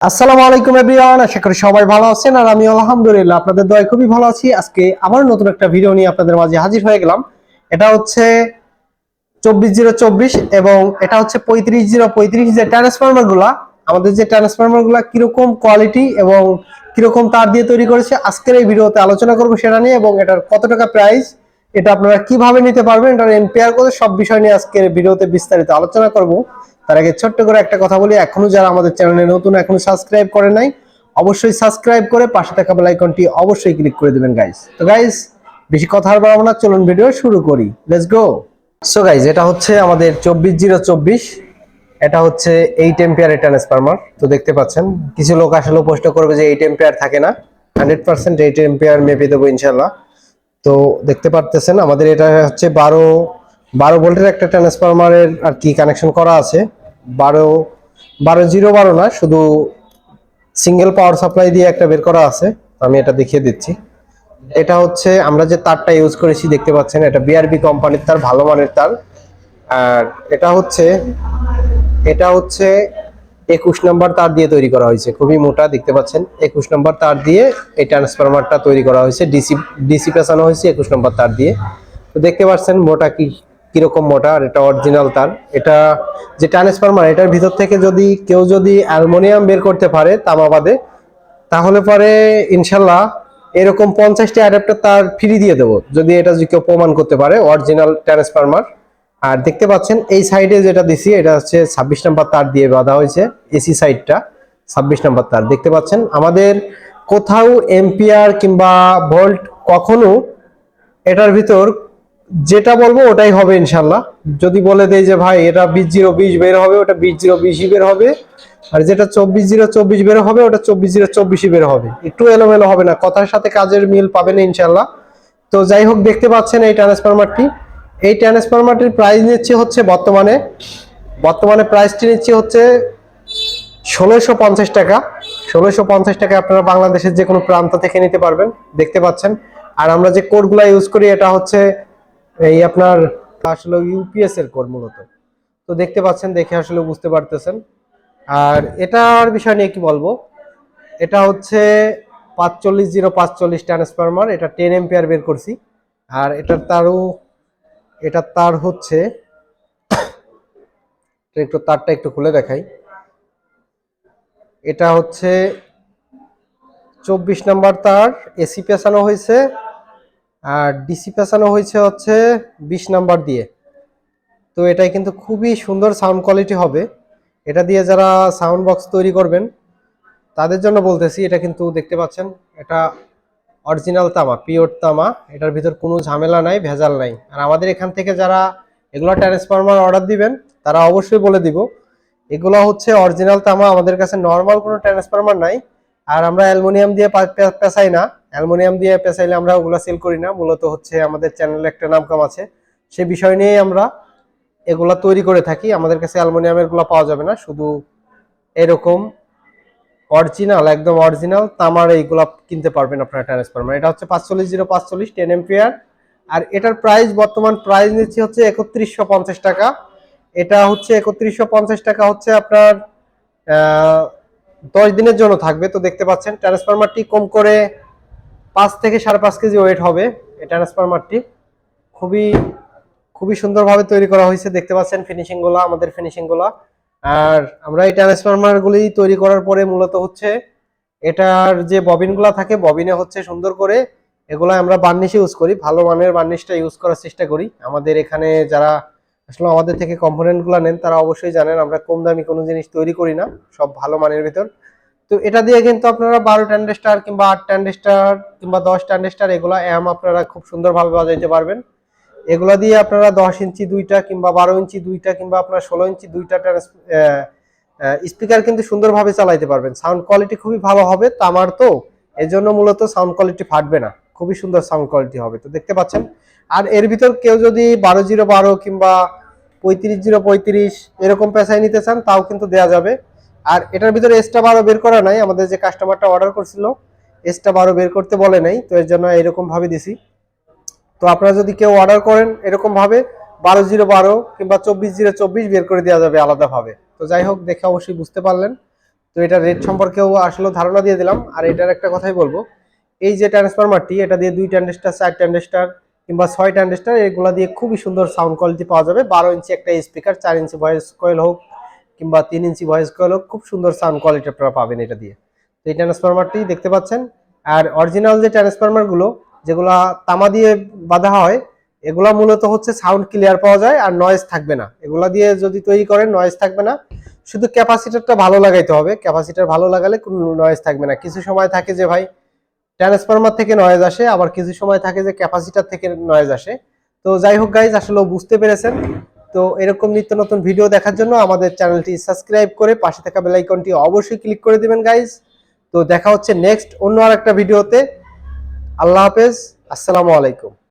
আসসালামু আলাইকুম এভরিওয়ান, আশা করি সবাই ভালো আছেন আর আমি আলহামদুলিল্লাহ। আপনাদের দয় খুবই ভালো আছি। আজকে আবার নতুন একটা ভিডিও নিয়ে আপনাদের মাঝে হাজির হয়ে গেলাম। এটা হচ্ছে চব্বিশ জিরো চব্বিশ এবং এটা হচ্ছে পঁয়ত্রিশ জিরো পঁয়ত্রিশ যে ট্রান্সফরমারগুলা, আমাদের যে ট্রান্সফরমারগুলা কীরকম কোয়ালিটি এবং কীরকম তার দিয়ে তৈরি করেছে, আজকের এই ভিডিওতে আলোচনা করব সেটা নিয়ে এবং এটার কত টাকা প্রাইস এটা আপনারা কীভাবে নিতে পারবেন, এটার এম্পেয়ার করে সব বিষয় নিয়ে আজকের ভিডিওতে বিস্তারিত আলোচনা করব। তার আগে ছোট্ট করে একটা কথা বলি, এখনও যারা আমাদের চ্যানেলে নতুন, এখনও সাবস্ক্রাইব করে নাই, অবশ্যই সাবস্ক্রাইব করে পাশে থাকা বেল আইকনটি অবশ্যই ক্লিক করে দিবেন গাইস তো গাইস বেশি কথা আর বাড়াবো না, চলুন ভিডিও শুরু করি। লেটস গো সো গাইস এটা হচ্ছে আমাদের চব্বিশ জিরো চব্বিশ, এটা হচ্ছে এইট এম্পিয়ার ট্রান্সফরমার তো, দেখতে পাচ্ছেন, কিছু লোক আসলে প্রশ্ন করবে যে এইট এম্পিয়ার থাকে না। হান্ড্রেড পার্সেন্ট এইট এম্পিয়ার মেপে দেবো ইনশাল্লাহ তো, দেখতে পারতেছেন, আমাদের এটা হচ্ছে বারো বারো ভোল্টের একটা ট্রান্সফরমারের আর কি কানেকশন করা আছে। বারো বারো জিরো বারো না, শুধু সিঙ্গেল পাওয়ার সাপ্লাই দিয়ে একটা বের করা আছে আমি এটা দেখিয়ে দিচ্ছি। এটা হচ্ছে, আমরা যে তারটা ইউজ করেছি, দেখতে পাচ্ছেন, এটা বিআরবি কোম্পানির তার, ভালো মানের তার। আর এটা হচ্ছে এটা হচ্ছে একুশ নম্বর তার দিয়ে তৈরি করা হয়েছে, খুবই মোটা, দেখতে পাচ্ছেন। একুশ নম্বর তার দিয়ে এই ট্রান্সফরমারটা তৈরি করা হয়েছে ডিসি ডিসি পেছানো হয়েছে একুশ নম্বর তার দিয়ে। তো দেখতে পাচ্ছেন, মোটা কি কীরকম মোটা আর এটা অরিজিনাল তার। এটা যে ট্রান্সফরমার এটার ভিতর থেকে যদি কেউ যদি অ্যালুমিনিয়াম বের করতে পারে তামা বাদে তাহলে পরে ইনশাল্লাহ এরকম পঞ্চাশটি অ্যাডাপ্টার তার ফ্রি দিয়ে দেবো। যদি এটা যদি কেউ প্রমাণ করতে পারে অরিজিনাল ট্রান্সফরমার আর দেখতে পাচ্ছেন, এই সাইডে যেটা দিছি, এটা হচ্ছে ছাব্বিশ নাম্বার তার দিয়ে বাঁধা হয়েছে এসি সাইডটা ছাব্বিশ নাম্বার তার। দেখতে পাচ্ছেন, আমাদের কোথাও এম্পিয়ার কিংবা ভোল্ট কখনো এটার ভিতর যেটা বলব ওটাই হবে ইনশাল্লাহ যদি বলে দেয় যে ভাই এটা বিশ জিরো বিশ বের হবে, ওটা বিশ জিরো বিশই বের হবে। আর যেটা চব্বিশ জিরো চব্বিশ বের হবে, ওটা চব্বিশ জিরো চব্বিশই বের হবে। একটু এলোমেলো হবে না, কথার সাথে কাজের মিল পাবেন ইনশাল্লাহ তো যাই হোক, দেখতে পাচ্ছেন এই ট্রান্সফরমারটি। এই ট্রান্সফরমারটির প্রাইস নিচ্ছে হচ্ছে বর্তমানে বর্তমানে প্রাইসটি নিচ্ছে হচ্ছে ষোলোশো পঞ্চাশ টাকা। ষোলোশো পঞ্চাশ টাকা আপনারা বাংলাদেশের যে কোনো প্রান্ত থেকে নিতে পারবেন, দেখতে পাচ্ছেন। আর আমরা যে কোডগুলো ইউজ করি, এটা হচ্ছে এই আপনার আসলে ইউপিএস এর কোড মূলত। তো দেখতে পাচ্ছেন, দেখে আসলে বুঝতে পারতেছেন। আর এটার বিষয় নিয়ে কি বলব? এটা হচ্ছে পাঁচচল্লিশ জিরো পাঁচচল্লিশ ট্রান্সফরমার, এটা টেন এম্পিয়ার বের করছি। আর এটার তারও, এটার তার হচ্ছে, একটু তারটা একটু খুলে দেখাই। এটা হচ্ছে চব্বিশ নাম্বার তার, এসি পেছানো হয়েছে। আর ডিসি পেছানো হয়েছে হচ্ছে বিশ নাম্বার দিয়ে। তো এটাই কিন্তু খুবই সুন্দর সাউন্ড কোয়ালিটি হবে। এটা দিয়ে যারা সাউন্ড বক্স তৈরি করবেন, তাদের জন্য বলতেছি, এটা কিন্তু দেখতে পাচ্ছেন, এটা অরিজিনাল তামা পিওর তামা। এটার ভিতর কোনো ঝামেলা নাই, ভেজাল নাই। আর আমাদের এখান থেকে যারা এগুলো ট্রান্সফরমার অর্ডার দিবেন, তারা অবশ্যই বলে দিব, এগুলো হচ্ছে অরিজিনাল তামা। আমাদের কাছে নর্মাল কোনো ট্রান্সফরমার নাই। আর আমরা অ্যালুমিনিয়াম দিয়ে পেঁচাই না। অ্যালুমিনিয়াম দিয়ে পেঁচাইলে আমরা ওগুলো সেল করি না। মূলত হচ্ছে আমাদের চ্যানেলে একটা নাম কাম আছে। সে বিষয় নিয়েই আমরা এগুলা তৈরি করে থাকি। আমাদের কাছে অ্যালুমিনিয়ামেরগুলো পাওয়া যাবে না। শুধু এরকম অরিজিনাল একদম অরিজিনাল তামার এইগুলা কিনতে পারবেন আপনারা ট্রান্সফরমার এটা হচ্ছে পাঁচচল্লিশ জিরো পাঁচচল্লিশ টেন এম্পিয়ার আর এটার প্রাইস বর্তমান প্রাইস নিচ্ছি হচ্ছে একত্রিশশো পঞ্চাশ টাকা। এটা হচ্ছে একত্রিশশো পঞ্চাশ টাকা হচ্ছে আপনার দশ দিনের জন্য থাকবে, তো দেখতে পাচ্ছেন ট্রান্সফরমারটি কম করে পাঁচ থেকে সাড়ে পাঁচ কেজি ওয়েট হবে এই ট্রান্সফরমারটি খুবই খুবই সুন্দরভাবে তৈরি করা হয়েছে, দেখতে পাচ্ছেন ফিনিশিংগুলো আমাদের ফিনিশিংগুলো আর আমরা এই ট্রান্সফরমার গুলি তৈরি করার পরে মূলত হচ্ছে এটার যে ববিনগুলো থাকে ববিনে হচ্ছে সুন্দর করে এগুলো আমরা বার্নিশ ইউজ করি, ভালো মানের বার্নিশটা ইউজ করার চেষ্টা করি। আমাদের এখানে যারা আসলে আমাদের থেকে কম্পোনেন্টগুলো নেন, তারা অবশ্যই জানেন আমরা কম দামি কোনো জিনিস তৈরি করি না, সব ভালো মানের ভিতর। তো এটা দিয়ে কিন্তু আপনারা বারো ট্যান্ডেস্টার কিংবা আট ট্যান্ডেস্টার কিংবা দশ ট্যান্ডেস্টার এগুলো অ্যাম আপনারা খুব সুন্দরভাবে বাজাইতে পারবেন। এগুলো দিয়ে আপনারা দশ ইঞ্চি দুইটা কিংবা বারো ইঞ্চি দুইটা কিংবা আপনার ষোলো ইঞ্চি দুইটা স্পিকার কিন্তু সুন্দরভাবে চালাইতে পারবেন। সাউন্ড কোয়ালিটি খুবই ভালো হবে তামার তো এর জন্য মূলত সাউন্ড কোয়ালিটি ফাটবে না। খুবই সুন্দর সাউন্ড কোয়ালিটি হবে, তো দেখতে পাচ্ছেন। আর এর ভিতর কেউ যদি বারো জিরো বারো কিংবা পঁয়ত্রিশ জিরো পঁয়ত্রিশ এরকম পেশায় নিতে চান, তাও কিন্তু দেওয়া যাবে। আর এটার ভিতরে এক্সট্রা বারো বের করা নাই, আমাদের যে কাস্টমারটা অর্ডার করছিল এক্সট্রা বারো বের করতে বলে নাই, তো এর জন্য এরকম ভাবে দিছি। তো আপনারা যদি কেউ অর্ডার করেন এরকম ভাবে বারো জিরো বারো কিংবা চব্বিশ জিরো চব্বিশ বের করে দেওয়া যাবে আলাদাভাবে। তো যাই হোক, দেখে অবশ্যই বুঝতে পারলেন। তো এটা রেট সম্পর্কেও আসলে ধারণা দিয়ে দিলাম। আর এটার একটা কথাই বলব, এই যে ট্রান্সফরমারটি এটা দিয়ে দুই ট্যান্ডেস্টার চার ট্যান্ডেস্টার কিংবা ছয় ট্যান্ডেস্টার এগুলা দিয়ে খুবই সুন্দর সাউন্ড কোয়ালিটি পাওয়া যাবে। বারো ইঞ্চি একটা স্পিকার চার ইঞ্চি ভয়েস কয়েল হোক কিংবা তিন ইঞ্চি ভয়েস কয়েল হোক, খুব সুন্দর সাউন্ড কোয়ালিটি আপনারা পাবেন এটা দিয়ে। তো এই ট্রান্সফরমারটি দেখতে পাচ্ছেন। আর অরিজিনাল যে ট্রান্সফরমারগুলো যেগুলা তামা দিয়ে বাঁধা হয়, এগুলা মূলত হচ্ছে সাউন্ড ক্লিয়ার পাওয়া যায় আর নয়েজ থাকবে না। এগুলা দিয়ে যদি তৈরি করেন নয়েজ থাকবে না। শুধু ক্যাপাসিটারটা ভালো লাগাইতে হবে। ক্যাপাসিটার ভালো লাগালে কোনো নয়েজ থাকবে না। কিছু সময় থাকে যে ভাই ট্রান্সফরমার থেকে নয়েজ আসে, আবার কিছু সময় থাকে যে ক্যাপাসিটার থেকে নয়েজ আসে। তো যাই হোক গাইজ আসলে বুঝতে পেরেছেন। তো এরকম নিত্য নতুন ভিডিও দেখার জন্য আমাদের চ্যানেলটি সাবস্ক্রাইব করে পাশে থাকা বেলাইকনটি অবশ্যই ক্লিক করে দেবেন গাইজ তো দেখা হচ্ছে নেক্সট অন্য আর একটা ভিডিওতে আল্লাহ হাফেজ, আসসালামু আলাইকুম।